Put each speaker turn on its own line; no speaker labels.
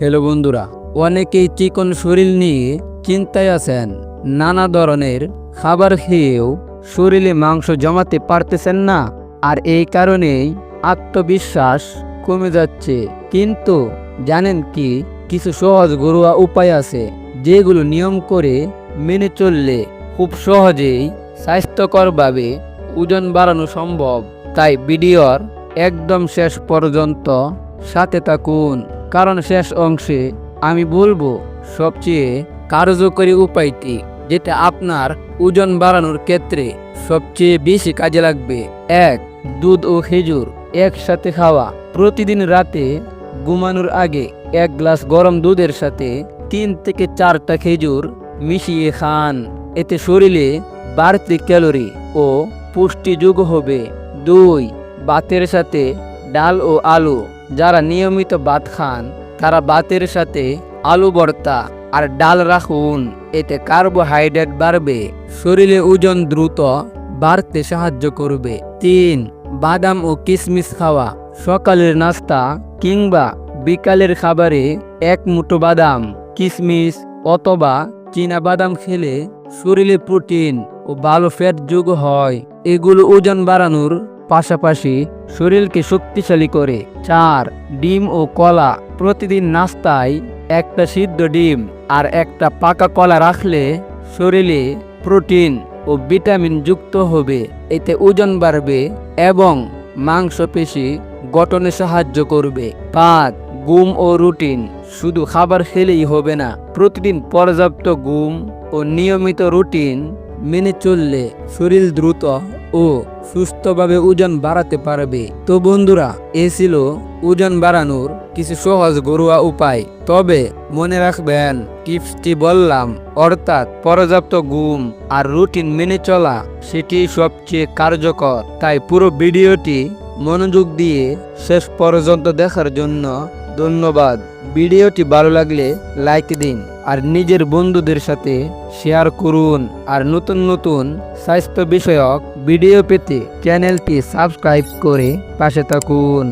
Hello বন্ধুরা, অনেকেই চিকন শরীর নিয়ে চিন্তায় আছেন। নানা ধরনের খাবার খেয়েও শরীরে মাংস জমাতে পারতেছেন না আর এই কারণেই আত্মবিশ্বাস কমে যাচ্ছে। কিন্তু জানেন কি, কিছু সহজ ঘরোয়া উপায় আছে যেগুলো নিয়ম করে মেনে চললে খুব সহজেই স্বাস্থ্যকরভাবে ওজন বাড়ানো সম্ভব। তাই ভিডিওর একদম শেষ পর্যন্ত সাথে থাকুন। কারণ শেষ অংশে আমি বলব সবচেয়ে কার্যকরী উপায়টি, যেটা আপনার ওজন বাড়ানোর ক্ষেত্রে সবচেয়ে বেশি কাজে লাগবে। এক, দুধ ও খেজুর একসাথে খাওয়া। প্রতিদিন রাতে ঘুমানোর আগে এক গ্লাস গরম দুধের সাথে তিন থেকে চারটা খেজুর মিশিয়ে খান। এতে শরীরে বাড়তি ক্যালোরি ও পুষ্টি যোগ হবে। দুই, ভাতের সাথে ডাল ও আলু যারা নিয়মিত ভাত খান, তারা ভাতের সাথে আলু ভর্তা আর ডাল রাখুন। এতে কার্বোহাইড্রেট বাড়বে, শরীরে ওজন দ্রুত বাড়তে সাহায্য করবে। তিন, বাদাম ও কিশমিশ খাওয়া, সকালের নাস্তা কিংবা বিকালের খাবারে এক মুঠো বাদাম কিশমিশ অথবা চীনা বাদাম খেলে শরীরে প্রোটিন ও ভালো ফ্যাট যোগ হয়। এগুলো ওজন বাড়ানোর পাশাপাশি শরীরকে শক্তিশালী করে। চার, ডিম ও কলা। প্রতিদিন নাস্তায় একটা সিদ্ধ ডিম আর একটা পাকা কলা রাখলে শরীরে প্রোটিন ও ভিটামিন যুক্ত হবে। এতে ওজন বাড়বে এবং মাংসপেশি গঠনে সাহায্য করবে। পাঁচ, ঘুম ও রুটিন। শুধু খাবার খেলেই হবে না, প্রতিদিন পর্যাপ্ত ঘুম ও নিয়মিত রুটিন মেনে চললে শরীর দ্রুত ও সুস্থভাবে ওজন বাড়াতে পারবে। তো বন্ধুরা, এ ছিল ওজন বাড়ানোর কিছু সহজ ঘরোয়া উপায়। তবে মনে রাখবেন, টিপসটি বললাম, অর্থাৎ পর্যাপ্ত ঘুম আর রুটিন মেনে চলা সেটি সবচেয়ে কার্যকর। তাই পুরো ভিডিওটি মনোযোগ দিয়ে শেষ পর্যন্ত দেখার জন্য ধন্যবাদ। ভিডিওটি ভালো লাগলে লাইক দিন আর নিজের বন্ধুদের সাথে শেয়ার করুন। আর নতুন নতুন স্বাস্থ্য বিষয়ক ভিডিও পেতে চ্যানেলটি সাবস্ক্রাইব করে পাশে থাকুন।